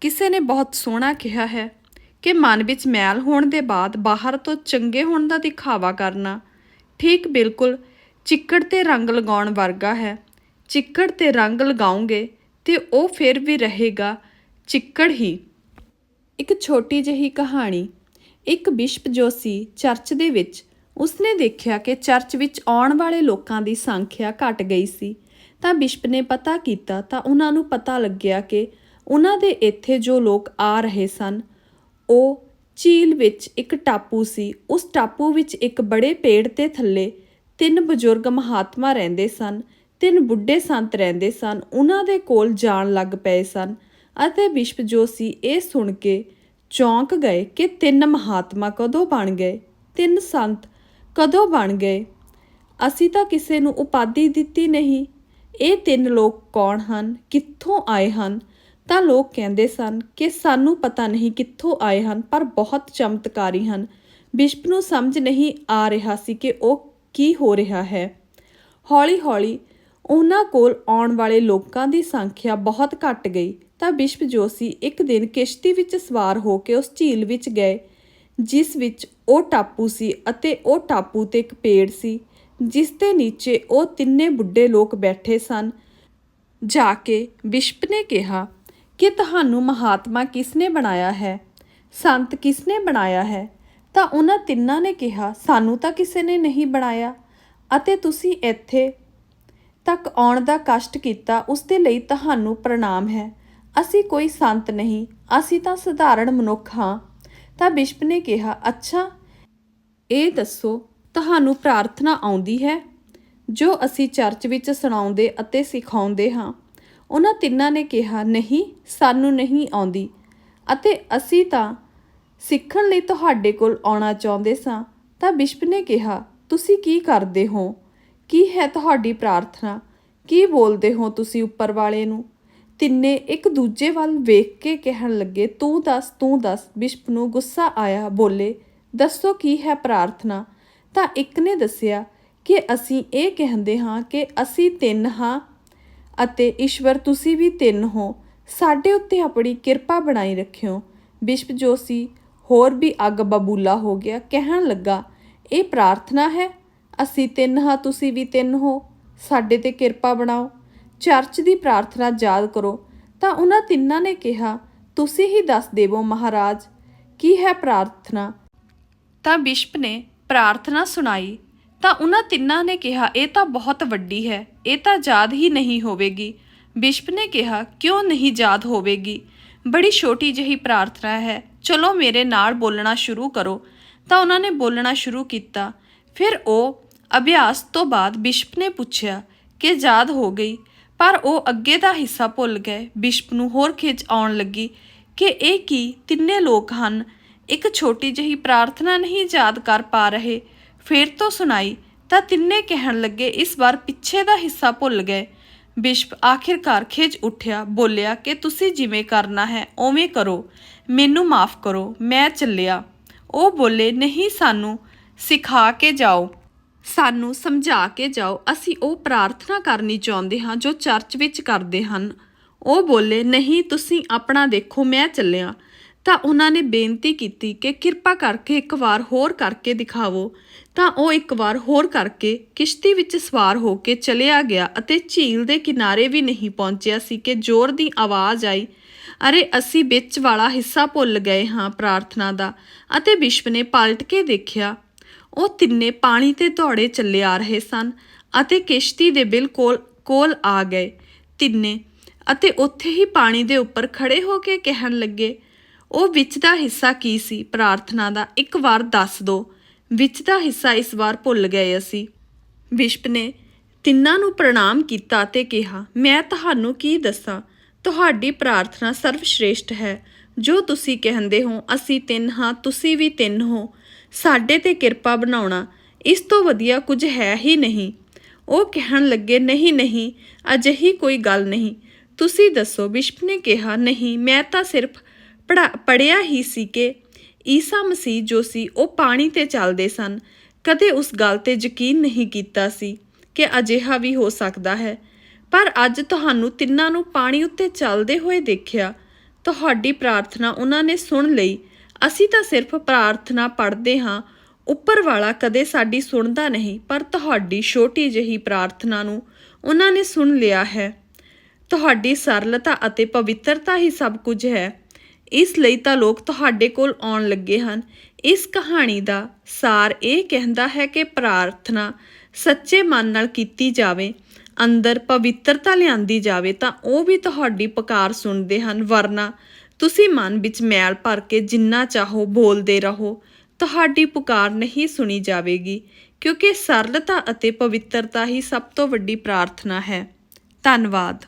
ਕਿਸੇ ਨੇ ਬਹੁਤ ਸੋਹਣਾ ਕਿਹਾ ਹੈ ਕਿ ਮਨ ਵਿੱਚ ਮੈਲ ਹੋਣ ਦੇ ਬਾਅਦ ਬਾਹਰ ਤੋਂ ਚੰਗੇ ਹੋਣ ਦਾ ਦਿਖਾਵਾ ਕਰਨਾ ਠੀਕ ਬਿਲਕੁਲ ਚਿੱਕੜ ਤੇ ਰੰਗ ਲਗਾਉਣ ਵਰਗਾ ਹੈ। ਚਿੱਕੜ ਤੇ ਰੰਗ ਲਗਾਉਂਗੇ ਤੇ ਉਹ ਫਿਰ ਵੀ ਰਹੇਗਾ ਚਿੱਕੜ ਹੀ। ਇੱਕ ਛੋਟੀ ਜਿਹੀ ਕਹਾਣੀ। ਇੱਕ ਬਿਸ਼ਪ ਜੋ ਸੀ ਚਰਚ ਦੇ ਵਿੱਚ, ਉਸਨੇ ਦੇਖਿਆ ਕਿ ਚਰਚ ਵਿੱਚ ਆਉਣ ਵਾਲੇ ਲੋਕਾਂ ਦੀ ਸੰਖਿਆ ਘਟ ਗਈ ਸੀ। ਤਾਂ ਬਿਸ਼ਪ ਨੇ ਪਤਾ ਕੀਤਾ ਤਾਂ ਉਹਨਾਂ ਨੂੰ ਪਤਾ ਲੱਗਿਆ ਕਿ ਉਹਨਾਂ ਦੇ ਇੱਥੇ ਜੋ ਲੋਕ ਆ ਰਹੇ ਸਨ, ਉਹ ਝੀਲ ਵਿੱਚ ਇੱਕ ਟਾਪੂ ਸੀ। ਉਸ ਟਾਪੂ ਵਿੱਚ ਇੱਕ ਬੜੇ ਪੇੜ ਤੇ ਥੱਲੇ ਤਿੰਨ ਬਜ਼ੁਰਗ ਮਹਾਤਮਾ ਰਹਿੰਦੇ ਸਨ, ਤਿੰਨ ਬੁੱਢੇ ਸੰਤ ਰਹਿੰਦੇ ਸਨ। ਉਹਨਾਂ ਦੇ ਕੋਲ ਜਾਣ ਲੱਗ ਪਏ ਸਨ ਅਤੇ ਬਿਸ਼ਪ ਜੋ ਸੀ ਇਹ ਸੁਣ ਕੇ ਚੌਂਕ ਗਏ ਕਿ ਤਿੰਨ ਮਹਾਤਮਾ ਕਦੋਂ ਬਣ ਗਏ, ਤਿੰਨ ਸੰਤ ਕਦੋਂ ਬਣ ਗਏ? ਅਸੀਂ ਤਾਂ ਕਿਸੇ ਨੂੰ ਉਪਾਧੀ ਦਿੱਤੀ ਨਹੀਂ। ਇਹ ਤਿੰਨ ਲੋਕ ਕੌਣ ਹਨ? ਕਿੱਥੋਂ ਆਏ ਹਨ? ਤਾਂ ਲੋਕ ਕਹਿੰਦੇ ਸਨ ਕਿ ਸਾਨੂੰ ਪਤਾ ਨਹੀਂ ਕਿੱਥੋਂ ਆਏ ਹਨ, ਪਰ ਬਹੁਤ ਚਮਤਕਾਰੀ ਹਨ। ਬਿਸ਼ਪ ਨੂੰ ਸਮਝ ਨਹੀਂ ਆ ਰਿਹਾ ਸੀ ਕਿ ਉਹ ਕੀ ਹੋ ਰਿਹਾ ਹੈ। ਹੌਲੀ-ਹੌਲੀ ਉਹਨਾਂ ਕੋਲ ਆਉਣ ਵਾਲੇ ਲੋਕਾਂ ਦੀ ਸੰਖਿਆ ਬਹੁਤ ਘਟ ਗਈ। ਤਾਂ ਬਿਸ਼ਪ ਜੋਸੀ ਇੱਕ ਦਿਨ ਕਿਸ਼ਤੀ ਵਿੱਚ ਸਵਾਰ ਹੋ ਕੇ ਉਸ ਝੀਲ ਵਿੱਚ ਗਏ, ਜਿਸ ਵਿੱਚ ਉਹ ਟਾਪੂ ਸੀ ਅਤੇ ਉਹ ਟਾਪੂ ਤੇ ਇੱਕ ਪੇੜ ਸੀ, ਜਿਸ ਦੇ ਨੀਚੇ ਉਹ ਤਿੰਨੇ ਬੁੱਢੇ ਲੋਕ ਬੈਠੇ ਸਨ। ਜਾ ਕੇ ਬਿਸ਼ਪ ਨੇ ਕਿਹਾ ਕਿ ਤੁਹਾਨੂੰ ਮਹਾਤਮਾ ਕਿਸ ਨੇ ਬਣਾਇਆ ਹੈ? ਸੰਤ ਕਿਸ ਨੇ ਬਣਾਇਆ ਹੈ? ਤਾਂ ਉਹਨਾਂ ਤਿੰਨਾਂ ਨੇ ਕਿਹਾ, ਸਾਨੂੰ ਤਾਂ ਕਿਸੇ ਨੇ ਨਹੀਂ ਬਣਾਇਆ। ਅਤੇ ਤੁਸੀਂ ਇੱਥੇ ਤੱਕ ਆਉਣ ਦਾ ਕਸ਼ਟ ਕੀਤਾ, ਉਸ ਦੇ ਲਈ ਤੁਹਾਨੂੰ ਪ੍ਰਣਾਮ ਹੈ। ਅਸੀਂ ਕੋਈ ਸੰਤ ਨਹੀਂ, ਅਸੀਂ ਤਾਂ ਸਧਾਰਨ ਮਨੁੱਖ ਹਾਂ। ਤਾਂ ਬਿਸ਼ਪ ਨੇ ਕਿਹਾ, ਅੱਛਾ, ਇਹ ਦੱਸੋ, ਤੁਹਾਨੂੰ ਪ੍ਰਾਰਥਨਾ ਆਉਂਦੀ ਹੈ? ਜੋ ਅਸੀਂ ਚਰਚ ਵਿੱਚ ਸੁਣਾਉਂਦੇ ਅਤੇ ਸਿਖਾਉਂਦੇ ਹਾਂ। ਉਹਨਾਂ ਤਿੰਨਾਂ ਨੇ ਕਿਹਾ, ਨਹੀਂ, ਸਾਨੂੰ ਨਹੀਂ ਆਉਂਦੀ। ਅਤੇ ਅਸੀਂ ਤਾਂ ਸਿੱਖਣ ਲਈ ਤੁਹਾਡੇ ਕੋਲ ਆਉਣਾ ਚਾਹੁੰਦੇ ਸਾਂ। ਤਾਂ ਬਿਸ਼ਪ ਨੇ ਕਿਹਾ, ਤੁਸੀਂ ਕੀ ਕਰਦੇ ਹੋ? ਕੀ ਹੈ ਤੁਹਾਡੀ ਪ੍ਰਾਰਥਨਾ? ਕੀ ਬੋਲਦੇ ਹੋ ਤੁਸੀਂ ਉੱਪਰ ਵਾਲੇ ਨੂੰ? ਤਿੰਨੇ ਇੱਕ ਦੂਜੇ ਵੱਲ ਵੇਖ ਕੇ ਕਹਿਣ ਲੱਗੇ, ਤੂੰ ਦੱਸ ਤੂੰ ਦੱਸ। ਬਿਸ਼ਪ ਨੂੰ ਗੁੱਸਾ ਆਇਆ, ਬੋਲੇ, ਦੱਸੋ ਕੀ ਹੈ ਪ੍ਰਾਰਥਨਾ? ਤਾਂ ਇੱਕ ਨੇ ਦੱਸਿਆ ਕਿ ਅਸੀਂ ਇਹ ਕਹਿੰਦੇ ਹਾਂ ਕਿ ਅਸੀਂ ਤਿੰਨ ਹਾਂ ਅਤੇ ਈਸ਼ਵਰ ਤੁਸੀਂ ਵੀ ਤਿੰਨ ਹੋ। ਸਾਡੇ ਉੱਤੇ ਆਪਣੀ ਕਿਰਪਾ ਬਣਾਈ ਰੱਖਿਓ। ਬਿਸ਼ਪ ਜੋਸੀ, ਹੋਰ ਵੀ ਅੱਗ ਬਬੂਲਾ ਹੋ ਗਿਆ। ਕਹਿਣ ਲੱਗਾ, ਇਹ ਪ੍ਰਾਰਥਨਾ ਹੈ? ਅਸੀਂ ਤਿੰਨ ਹਾਂ, ਤੁਸੀਂ ਵੀ ਤਿੰਨ ਹੋ। ਸਾਡੇ ਤੇ ਕਿਰਪਾ ਬਣਾਓ। ਚਰਚ ਦੀ ਪ੍ਰਾਰਥਨਾ ਯਾਦ ਕਰੋ। ਤਾਂ ਉਹਨਾਂ ਤਿੰਨਾਂ ਨੇ ਕਿਹਾ, ਤੁਸੀਂ ਹੀ ਦੱਸ ਦੇਵੋ ਮਹਾਰਾਜ, ਕੀ ਹੈ ਪ੍ਰਾਰਥਨਾ? ਤਾਂ ਬਿਸ਼ਪ ਨੇ ਪ੍ਰਾਰਥਨਾ ਸੁਣਾਈ। ਤਾਂ ਉਹਨਾਂ ਤਿੰਨਾਂ ਨੇ ਕਿਹਾ, ਇਹ ਤਾਂ ਬਹੁਤ ਵੱਡੀ ਹੈ, ਇਹ ਤਾਂ ਯਾਦ ਹੀ ਨਹੀਂ ਹੋਵੇਗੀ। ਬਿਸ਼ਪ ਨੇ ਕਿਹਾ, ਕਿਉਂ ਨਹੀਂ ਯਾਦ ਹੋਵੇਗੀ? ਬੜੀ ਛੋਟੀ ਜਿਹੀ ਪ੍ਰਾਰਥਨਾ ਹੈ। ਚਲੋ ਮੇਰੇ ਨਾਲ ਬੋਲਣਾ ਸ਼ੁਰੂ ਕਰੋ। ਤਾਂ ਉਹਨਾਂ ਨੇ ਬੋਲਣਾ ਸ਼ੁਰੂ ਕੀਤਾ। ਫਿਰ ਉਹ ਅਭਿਆਸ ਤੋਂ ਬਾਅਦ ਬਿਸ਼ਪ ਨੇ ਪੁੱਛਿਆ ਕਿ ਯਾਦ ਹੋ ਗਈ, ਪਰ ਉਹ ਅੱਗੇ ਦਾ ਹਿੱਸਾ ਭੁੱਲ ਗਏ। ਬਿਸ਼ਪ ਨੂੰ ਹੋਰ ਖਿੱਚ ਆਉਣ ਲੱਗੀ ਕਿ ਇਹ ਕੀ? ਤਿੰਨੇ ਲੋਕ ਹਨ। ਇੱਕ ਛੋਟੀ ਜਿਹੀ ਪ੍ਰਾਰਥਨਾ ਨਹੀਂ ਯਾਦ ਕਰ ਪਾ ਰਹੇ। ਫਿਰ ਤੋਂ ਸੁਣਾਈ ਤਾਂ ਤਿੰਨੇ ਕਹਿਣ ਲੱਗੇ ਇਸ ਵਾਰ ਪਿੱਛੇ ਦਾ ਹਿੱਸਾ ਭੁੱਲ ਗਏ। ਬਿਸ਼ਪ ਆਖਿਰਕਾਰ ਖਿਜ ਉੱਠਿਆ, ਬੋਲਿਆ ਕਿ ਤੁਸੀਂ ਜਿਵੇਂ ਕਰਨਾ ਹੈ, ਉਵੇਂ ਕਰੋ। ਮੈਨੂੰ ਮਾਫ ਕਰੋ, ਮੈਂ ਚੱਲਿਆ। ਉਹ ਬੋਲੇ, ਨਹੀਂ ਸਾਨੂੰ ਸਿਖਾ ਕੇ ਜਾਓ। ਸਾਨੂੰ ਸਮਝਾ ਕੇ ਜਾਓ। ਅਸੀਂ ਉਹ ਪ੍ਰਾਰਥਨਾ ਕਰਨੀ ਚਾਹੁੰਦੇ ਹਾਂ ਜੋ ਚਰਚ ਵਿੱਚ ਕਰਦੇ ਹਨ। ਉਹ ਬੋਲੇ, ਨਹੀਂ, ਤੁਸੀਂ ਆਪਣਾ ਦੇਖੋ, ਮੈਂ ਚੱਲਿਆ। ਤਾਂ ਉਹਨਾਂ ਨੇ ਬੇਨਤੀ ਕੀਤੀ ਕਿ ਕਿਰਪਾ ਕਰਕੇ ਇੱਕ ਵਾਰ ਹੋਰ ਕਰਕੇ ਦਿਖਾਵੋ। ਤਾਂ ਉਹ ਇੱਕ ਵਾਰ ਹੋਰ ਕਰਕੇ ਕਿਸ਼ਤੀ ਵਿੱਚ ਸਵਾਰ ਹੋ ਕੇ ਚਲਿਆ ਗਿਆ ਅਤੇ ਝੀਲ ਦੇ ਕਿਨਾਰੇ ਵੀ ਨਹੀਂ ਪਹੁੰਚਿਆ ਸੀ ਕਿ ਜ਼ੋਰ ਦੀ ਆਵਾਜ਼ ਆਈ, ਅਰੇ, ਅਸੀਂ ਵਿੱਚ ਵਾਲਾ ਹਿੱਸਾ ਭੁੱਲ ਗਏ ਹਾਂ, ਪ੍ਰਾਰਥਨਾ ਦਾ। ਅਤੇ ਵਿਸ਼ਵ ਨੇ ਪਲਟ ਕੇ ਦੇਖਿਆ, ਉਹ ਤਿੰਨੇ ਪਾਣੀ ਤੇ ਦੌੜੇ ਚੱਲੇ ਆ ਰਹੇ ਸਨ ਅਤੇ ਕਿਸ਼ਤੀ ਦੇ ਬਿਲਕੁਲ ਕੋਲ ਆ ਗਏ ਤਿੰਨੇ ਅਤੇ ਉੱਥੇ ਹੀ ਪਾਣੀ ਦੇ ਉੱਪਰ ਖੜੇ ਹੋ ਕੇ ਕਹਿਣ ਲੱਗੇ ਉਹ ਵਿੱਚ ਦਾ ਹਿੱਸਾ ਕੀ ਸੀ? ਪ੍ਰਾਰਥਨਾ ਦਾ ਇੱਕ ਵਾਰ ਦੱਸ ਦੋ। ਵਿੱਚ ਦਾ ਹਿੱਸਾ ਇਸ ਵਾਰ ਭੁੱਲ ਗਏ ਅਸੀਂ। ਬਿਸ਼ਪ ਨੇ ਤਿੰਨਾਂ ਨੂੰ ਪ੍ਰਣਾਮ ਕੀਤਾ ਤੇ ਕਿਹਾ, ਮੈਂ ਤੁਹਾਨੂੰ ਕੀ ਦੱਸਾਂ? ਤੁਹਾਡੀ ਪ੍ਰਾਰਥਨਾ ਸਰਵਸ਼੍ਰੇਸ਼ਟ ਹੈ। ਜੋ ਤੁਸੀਂ ਕਹਿੰਦੇ ਹੋ, ਅਸੀਂ ਤਿੰਨ ਹਾਂ, ਤੁਸੀਂ ਵੀ ਤਿੰਨ ਹੋ। ਸਾਡੇ ਤੇ ਕਿਰਪਾ ਬਣਾਉਣਾ, ਇਸ ਤੋਂ ਵਧੀਆ ਕੁਝ ਹੈ ਹੀ ਨਹੀਂ ਉਹ ਕਹਿਣ ਲੱਗੇ, ਨਹੀਂ ਨਹੀਂ, ਅਜਿਹੀ ਕੋਈ ਗੱਲ ਨਹੀਂ। ਤੁਸੀਂ ਦੱਸੋ ਬਿਸ਼ਪ ਨੇ ਕਿਹਾ, ਨਹੀਂ, ਮੈਂ ਤਾਂ ਸਿਰਫ ਪੜਿਆ ਹੀ ਸੀ ਕਿ ਈਸਾ ਮਸੀਹ ਜੋ ਸੀ ਉਹ ਪਾਣੀ ਤੇ ਚੱਲਦੇ ਸਨ। ਕਦੇ ਉਸ ਗੱਲ ਤੇ ਯਕੀਨ ਨਹੀਂ ਕੀਤਾ ਸੀ ਕਿ ਅਜਿਹਾ ਵੀ ਹੋ ਸਕਦਾ ਹੈ। ਪਰ ਅੱਜ ਤੁਹਾਨੂੰ ਤਿੰਨਾਂ ਨੂੰ ਪਾਣੀ ਉੱਤੇ ਚੱਲਦੇ ਹੋਏ ਦੇਖਿਆ। ਤੁਹਾਡੀ ਪ੍ਰਾਰਥਨਾ ਉਹਨਾਂ ਨੇ ਸੁਣ ਲਈ। ਅਸੀਂ ਤਾਂ ਸਿਰਫ ਪ੍ਰਾਰਥਨਾ ਪੜ੍ਹਦੇ ਹਾਂ। ਉੱਪਰ ਵਾਲਾ ਕਦੇ ਸਾਡੀ ਸੁਣਦਾ ਨਹੀਂ, ਪਰ ਤੁਹਾਡੀ ਛੋਟੀ ਜਿਹੀ ਪ੍ਰਾਰਥਨਾ ਨੂੰ ਉਹਨਾਂ ਨੇ ਸੁਣ ਲਿਆ ਹੈ। ਤੁਹਾਡੀ ਸਰਲਤਾ ਅਤੇ ਪਵਿੱਤਰਤਾ ਹੀ ਸਭ ਕੁਝ ਹੈ। ਇਸ ਲਈ ਤਾਂ ਲੋਕ ਤੁਹਾਡੇ ਕੋਲ ਆਉਣ ਲੱਗੇ ਹਨ। ਇਸ ਕਹਾਣੀ ਦਾ ਸਾਰ ਇਹ ਕਹਿੰਦਾ ਹੈ ਕਿ ਪ੍ਰਾਰਥਨਾ ਸੱਚੇ ਮਨ ਨਾਲ ਕੀਤੀ ਜਾਵੇ, ਅੰਦਰ ਪਵਿੱਤਰਤਾ ਲਿਆਂਦੀ ਜਾਵੇ ਤਾਂ ਉਹ ਵੀ ਤੁਹਾਡੀ ਪੁਕਾਰ ਸੁਣਦੇ ਹਨ, ਵਰਨਾ ਤੁਸੀਂ ਮਨ ਵਿੱਚ ਮੈਲ ਭਰ ਕੇ ਜਿੰਨਾ ਚਾਹੋ ਬੋਲਦੇ ਰਹੋ। ਤੁਹਾਡੀ ਪੁਕਾਰ ਨਹੀਂ ਸੁਣੀ ਜਾਵੇਗੀ, ਕਿਉਂਕਿ ਸਰਲਤਾ ਅਤੇ ਪਵਿੱਤਰਤਾ ਹੀ ਸਭ ਤੋਂ ਵੱਡੀ ਪ੍ਰਾਰਥਨਾ ਹੈ। ਧੰਨਵਾਦ।